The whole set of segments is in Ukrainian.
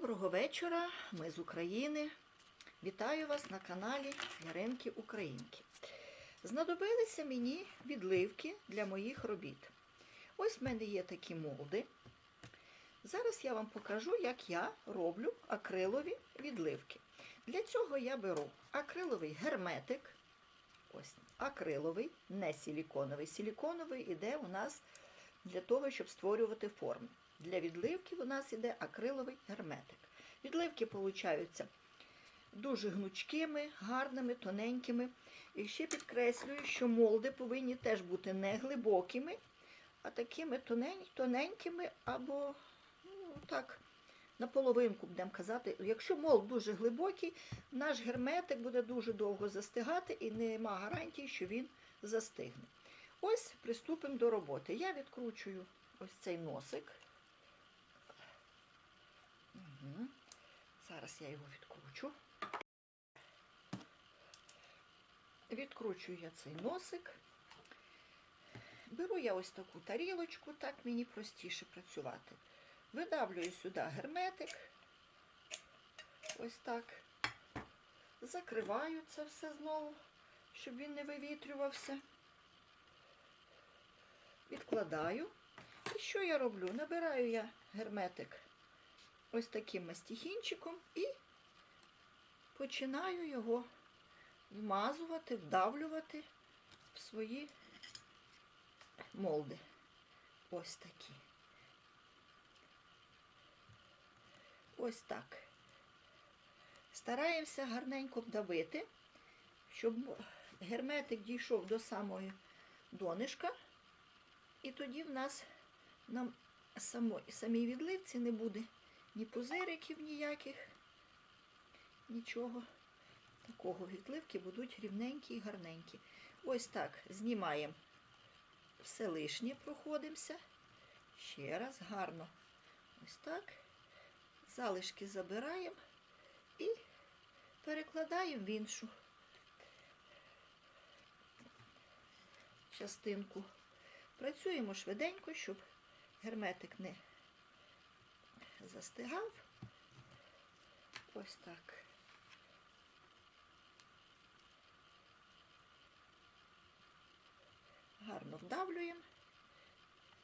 Доброго вечора, ми з України. Вітаю вас на каналі Яринки Українки. Знадобилися мені відливки для моїх робіт. Ось в мене є такі молди. Зараз я вам покажу, як я роблю акрилові відливки. Для цього я беру акриловий герметик. Ось акриловий, не силіконовий. Силіконовий іде у нас для того, щоб створювати форми. Для відливки у нас іде акриловий герметик. Відливки получаються дуже гнучкими, гарними, тоненькими. І ще підкреслюю, що молди повинні теж бути не глибокими, а такими тоненькими або ну, так, на половинку, будемо казати. Якщо молд дуже глибокий, наш герметик буде дуже довго застигати і нема гарантії, що він застигне. Ось приступимо до роботи. Я відкручую ось цей носик. Зараз я його відкручу. Відкручую я цей носик. Беру я ось таку тарілочку, так мені простіше працювати. Видавлюю сюди герметик. Ось так. Закриваю це все знову, щоб він не вивітрювався. Відкладаю. І що я роблю? Набираю я герметик ось таким мастихінчиком і починаю його вмазувати, вдавлювати в свої молди. Ось такі. Ось так. Стараємося гарненько вдавити, щоб герметик дійшов до самої донишка, і тоді в нас на самій відливці не буде ні пузириків ніяких, нічого. Такого відливки будуть рівненькі і гарненькі. Ось так знімаємо все лишнє, проходимося. Ще раз гарно. Ось так. Залишки забираємо і перекладаємо в іншу частинку. Працюємо швиденько, щоб герметик не застигав. Ось так. Гарно вдавлюємо,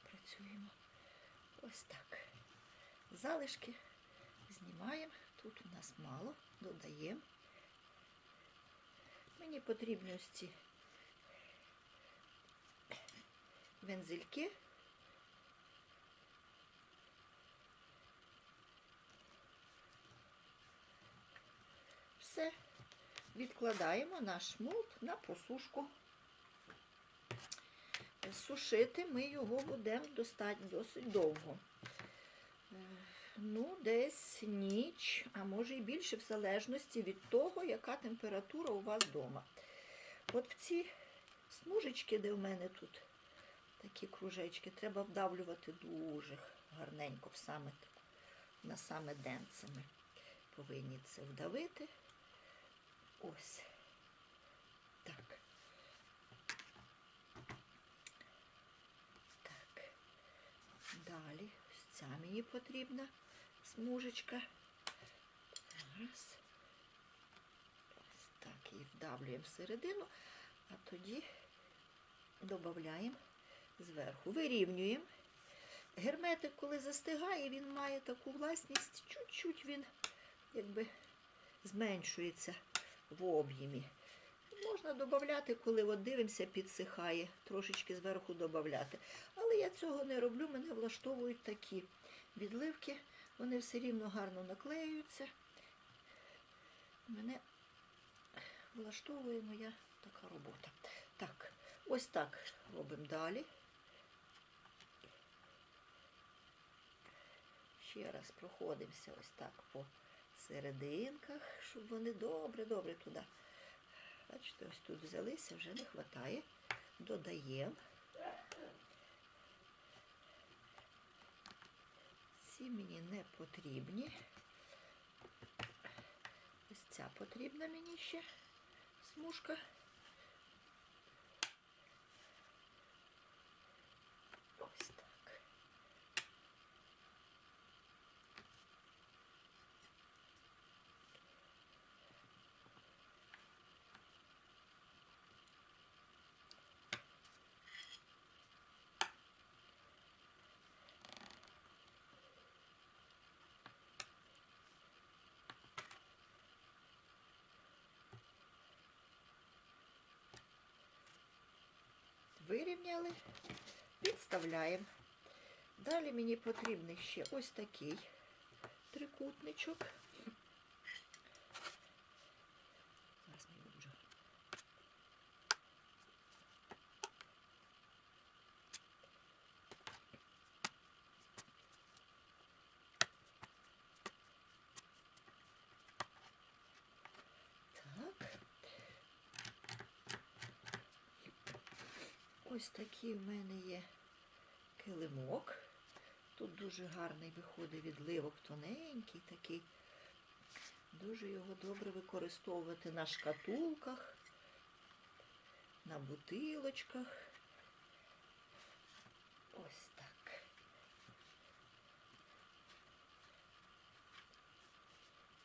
працюємо ось так. Залишки знімаємо. Тут у нас мало, додаємо. Мені потрібні ось ці вензельки. Все. Відкладаємо наш молд на просушку. Сушити ми його будемо достатньо досить довго. Е, Ну, десь ніч, а може і більше, в залежності від того, яка температура у вас вдома. От в ці смужечки, де в мене тут такі кружечки, треба вдавлювати дуже гарненько саме, на саме денце ми повинні це вдавити. Ось. Так. Так. Далі ось ця мені потрібна смужечка. Раз. Ось так її вдавлюємо всередину, а тоді додаємо зверху. Вирівнюємо. Герметик, коли застигає, він має таку власність, чуть-чуть він якби зменшується в об'ємі. Можна додати, коли от дивимося, підсихає, трошечки зверху додати. Але я цього не роблю, мене влаштовують такі відливки, вони все рівно гарно наклеюються. Мене влаштовує моя така робота. Так, ось так робимо далі. Ще раз проходимося ось так по серединках, щоб вони добре-добре туди. Бачите, ось тут взялися, вже не вистачає. Додаємо. Ці мені не потрібні. Ось ця потрібна мені ще смужка. Ось так. Вирівняли, підставляємо. Далі мені потрібний ще ось такий трикутничок. Зараз ми його дуже Так. Ось такий в мене є килимок. Тут дуже гарний виходить відливок, тоненький такий. Дуже його добре використовувати на шкатулках, на бутилочках. Ось так.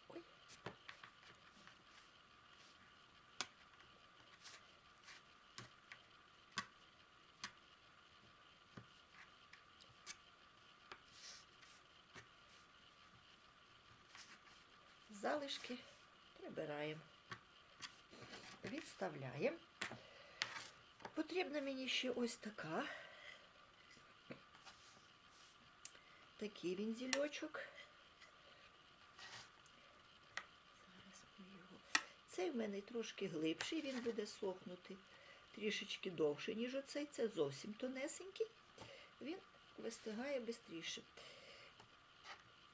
Ой. Залишки прибираємо, відставляємо. Потрібна мені ще ось така. Такий вінзільочок. Зараз. Цей в мене трошки глибший, він буде сохнути трішечки довше, ніж оцей. Це зовсім тонесенький. Він вистигає швидше.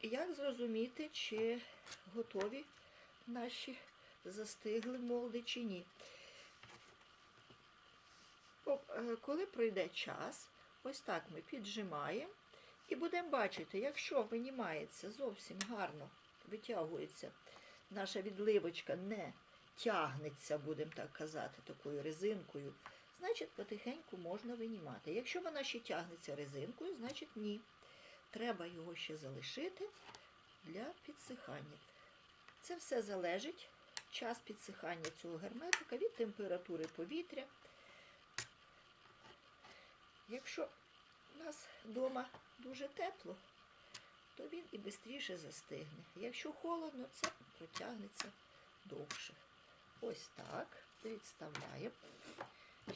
Як зрозуміти, чи готові наші застигли молди чи ні? Е, Коли пройде час, ось так ми піджимаємо і будемо бачити, якщо винімається зовсім гарно, витягується, наша відливочка не тягнеться, будемо так казати, такою резинкою, значить потихеньку можна винімати. Якщо вона ще тягнеться резинкою, значить ні. Треба його ще залишити для підсихання. Це все залежить час підсихання цього герметика від температури повітря. Якщо у нас вдома дуже тепло, то він і швидше застигне. Якщо холодно, це протягнеться довше. Ось так. Відставляємо.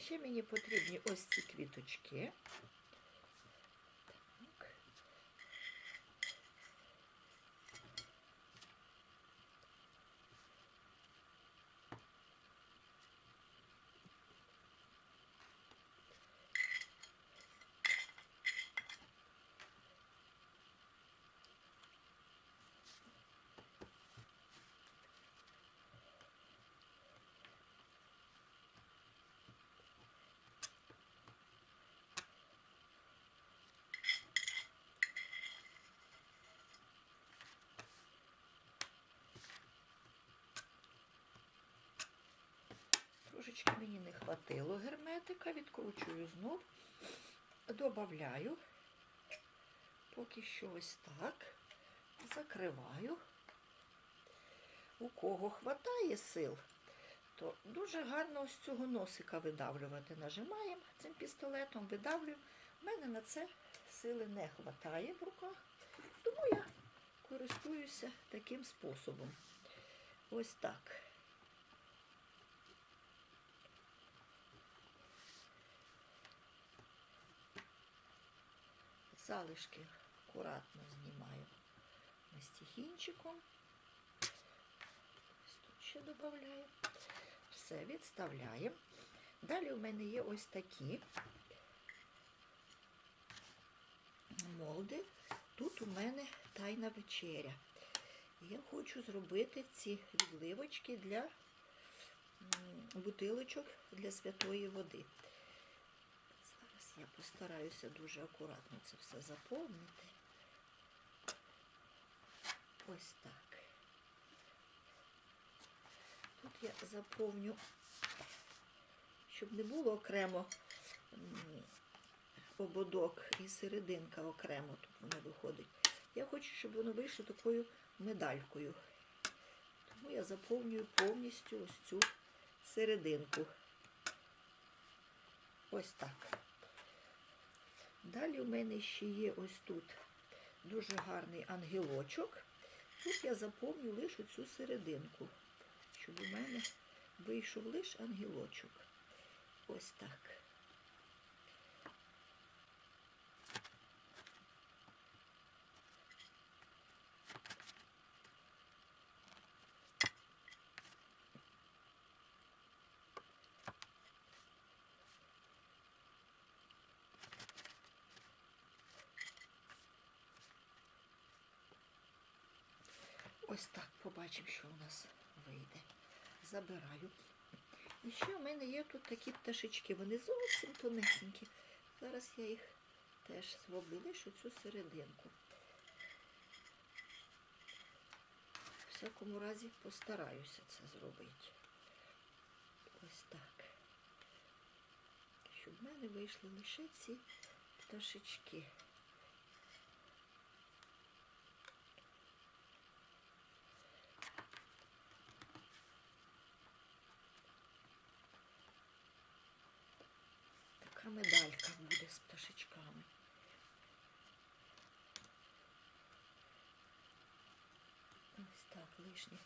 Ще мені потрібні ось ці квіточки. Так. Трошечки мені не хватило герметика, відкручую знов, додаю, поки що ось так, закриваю. У кого хватає сил, то дуже гарно ось цього носика видавлювати. Нажимаємо цим пістолетом, видавлюємо. У мене на це сили не хватає в руках, тому я користуюся таким способом. Ось так. Залишки акуратно знімаю мастихінчиком. Ось тут ще додаю. Все відставляємо. Далі у мене є ось такі молди. Тут у мене тайна вечеря. Я хочу зробити ці відливочки для бутилочок для святої води. Я постараюся дуже акуратно це все заповнити. Ось так. Тут я заповню, щоб не було окремо ободок і серединка окремо тут воно виходить. Я хочу, щоб воно вийшло такою медалькою. Тому я заповнюю повністю ось цю серединку. Ось так. Далі у мене ще є ось тут дуже гарний ангелочок. Тут я заповню лише цю серединку, щоб у мене вийшов лише ангелочок. Ось так. Ось так побачимо, що у нас вийде. Забираю. І ще в мене є тут такі пташечки. Вони зовсім тонесенькі. Зараз я їх теж зроблю лише цю серединку. В всякому разі постараюся це зробити. Ось так. Щоб в мене вийшли лише ці пташечки. Така медалька буде з пташечками. Ось так, лишнє.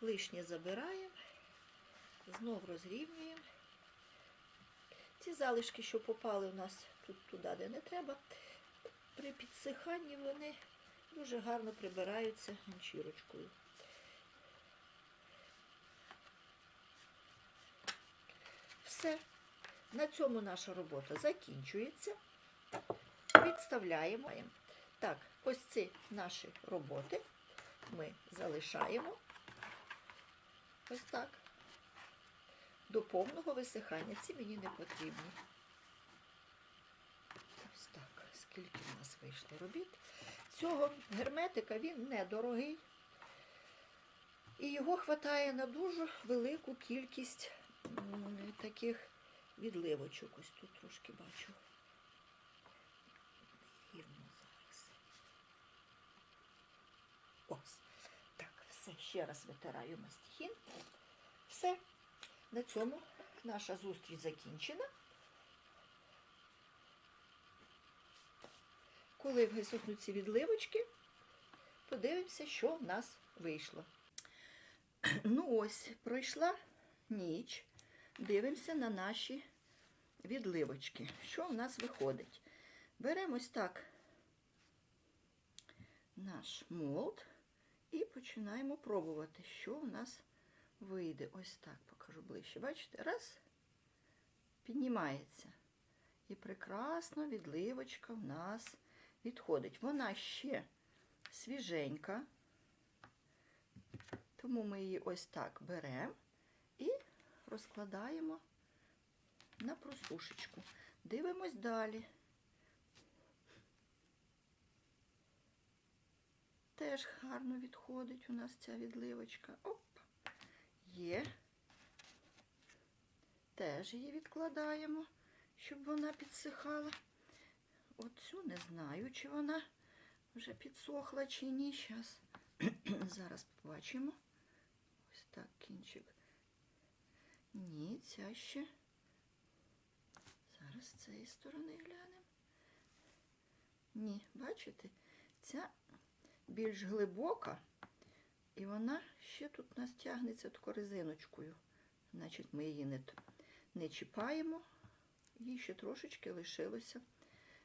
Лишнє забираємо, знов розрівнюємо. Ці залишки, що попали у нас тут туди, де не треба, при підсиханні вони дуже гарно прибираються ганчірочкою. Все. На цьому наша робота закінчується. Відставляємо. Так, ось ці наші роботи ми залишаємо. Ось так. До повного висихання ці мені не потрібні. Ось так, скільки в нас вийшло робіт. Цього герметика він недорогий. І його вистачає на дуже велику кількість таких відливочок. Ось тут трошки бачу. Рівно зараз. Ось. Так, все, ще раз витираю мастихін. Все. На цьому наша зустріч закінчена. Коли висохнуть ці відливочки, подивимося, що в нас вийшло. Ну ось, пройшла ніч. Дивимося на наші відливочки. Що в нас виходить? Беремо ось так наш молд і починаємо пробувати, що в нас вийде. Ось так покажу ближче. Бачите? Раз, піднімається. І прекрасно відливочка в нас відходить. Вона ще свіженька, тому ми її ось так беремо і розкладаємо на просушечку. Дивимось далі. Теж гарно відходить у нас ця відливочка. Оп, є. Теж її відкладаємо, щоб вона підсихала. Оцю не знаю, чи вона вже підсохла, чи ні. Зараз, Зараз побачимо. Ось так кінчик. Ні, ця ще. Зараз з цієї сторони глянемо. Ні, бачите, ця більш глибока, і вона ще тут у нас тягнеться тако резиночкою. Значить, ми її не, не чіпаємо, їй ще трошечки лишилося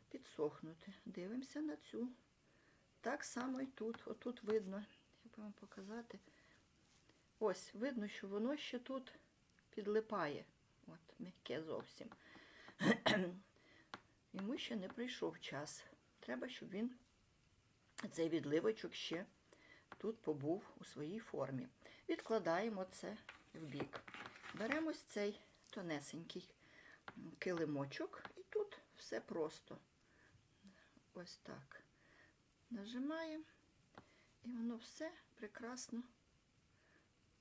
підсохнути. Дивимося на цю. Так само і тут. Отут видно, як вам показати. Ось, видно, що воно ще тут підлипає. От, м'яке зовсім. Йому ще не прийшов час. Треба, щоб він, цей відливочок ще тут побув у своїй формі. Відкладаємо це в бік. Беремо цей тонесенький килимочок, і тут все просто. Ось так. Нажимаємо, і воно все прекрасно.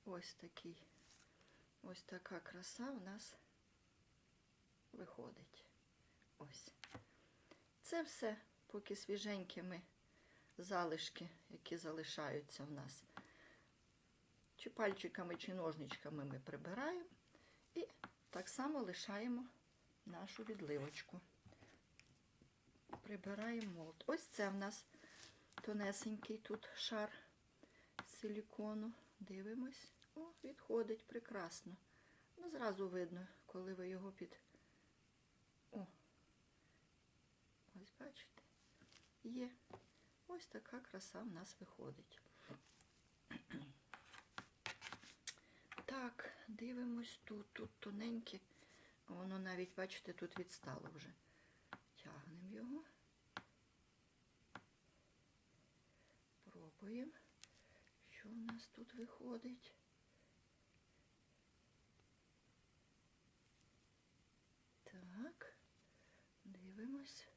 Ось такий. Ось така краса у нас виходить. Ось. Це все, поки свіженькими залишки, які залишаються в нас. Чи пальчиками, чи ножничками ми прибираємо. І так само лишаємо нашу відливочку. Прибираємо молот. Ось це в нас тонесенький тут шар силікону. Дивимось. О, відходить прекрасно. Ну, зразу видно, коли ви його під. О, ось бачите, є. Ось така краса в нас виходить. Так, дивимось тут. Тут тоненьке. Воно навіть, бачите, тут відстало вже. Тягнемо його. Пробуємо, що в нас тут виходить? Так, дивимось.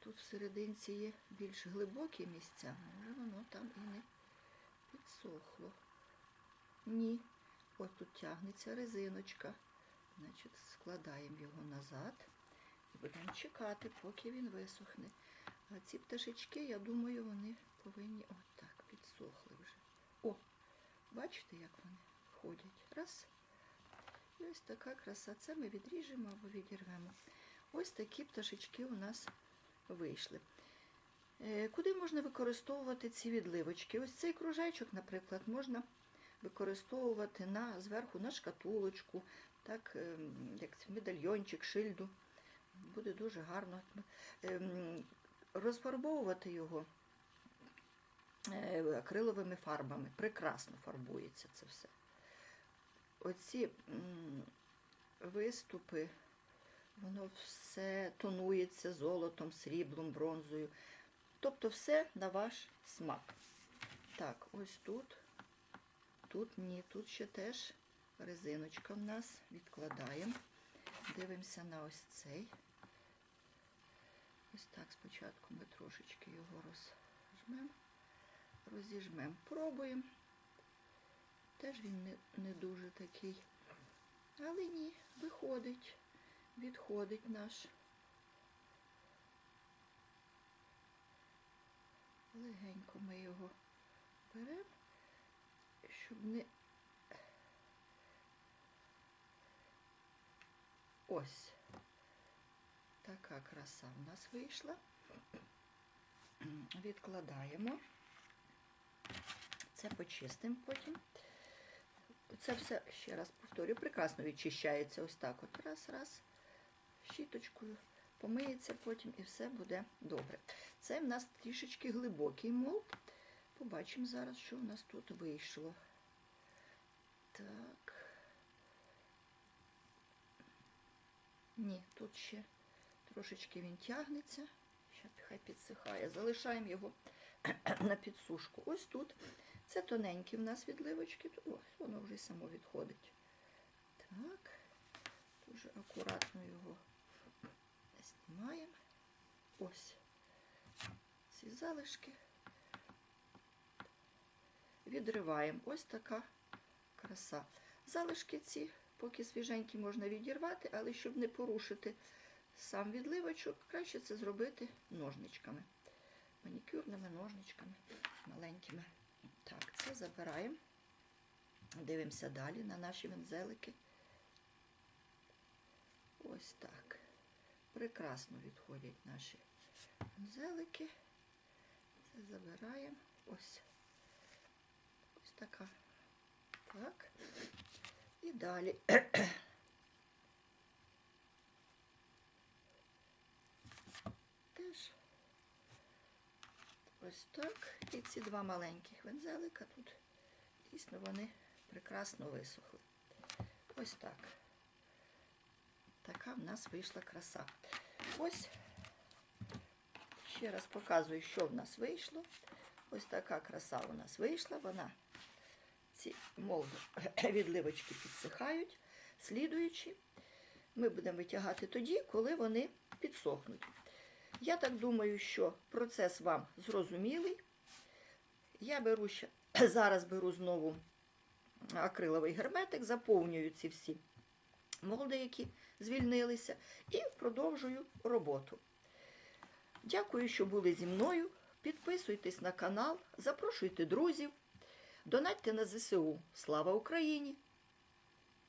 Тут всерединці є більш глибокі місця. Може воно там і не підсохло. Ні. Ось тут тягнеться резиночка. Значить, складаємо його назад і будемо чекати, поки він висохне. А ці пташечки, я думаю, вони повинні отак підсохли вже. О, бачите, як вони ходять? Раз. І ось така краса. Це ми відріжемо або відірвемо. Ось такі пташечки у нас вийшли. Е, Куди можна використовувати ці відливочки? Ось цей кружечок, наприклад, можна використовувати на, зверху на шкатулочку, так, ем, як медальйончик, шильду. Буде дуже гарно. Ем, Розфарбовувати його е, акриловими фарбами. Прекрасно фарбується це все. Оці виступи, воно все тонується золотом, сріблом, бронзою. Тобто все на ваш смак. Так, ось тут. Тут ні, тут ще теж резиночка в нас. Відкладаємо. Дивимося на ось цей. Ось так спочатку ми трошечки його розжмемо, розіжмемо. Пробуємо. Теж він не, не дуже такий. Але ні, виходить, відходить наш. Легенько ми його беремо, щоб не. Ось. Така краса в нас вийшла. Відкладаємо. Це почистимо потім. Це все, ще раз повторю, прекрасно відчищається ось так. От раз, раз, щіточкою, помиється потім і все буде добре. Це в нас трішечки глибокий молд. Побачимо зараз, що у нас тут вийшло. Так. Ні, тут ще трошечки він тягнеться. Ще хай підсихає. Залишаємо його на підсушку. Ось тут. Це тоненькі в нас відливочки. Ось воно вже й само відходить. Так, дуже акуратно його знімаємо. Ось ці залишки. Відриваємо. Ось така краса. Залишки ці, поки свіженькі, можна відірвати, але щоб не порушити сам відливочок, краще це зробити ножничками. Манікюрними ножничками маленькими. Так, це забираємо. Дивимося далі на наші вензелики. Ось так. Прекрасно відходять наші вензелики. Це забираємо. Ось. Ось така. Так. І далі. Теж ось так. І ці два маленьких вензелика тут дійсно вони прекрасно висохли. Ось так. Така в нас вийшла краса. Ось ще раз показую, що в нас вийшло. Ось така краса у нас вийшла. Вона ці молду відливочки підсихають, слідуючи. Ми будемо витягати тоді, коли вони підсохнуть. Я так думаю, що процес вам зрозумілий. Я беру ще, зараз беру знову акриловий герметик, заповнюю ці всі молди, які звільнилися, і продовжую роботу. Дякую, що були зі мною. Підписуйтесь на канал, запрошуйте друзів, донатьте на ЗСУ. Слава Україні!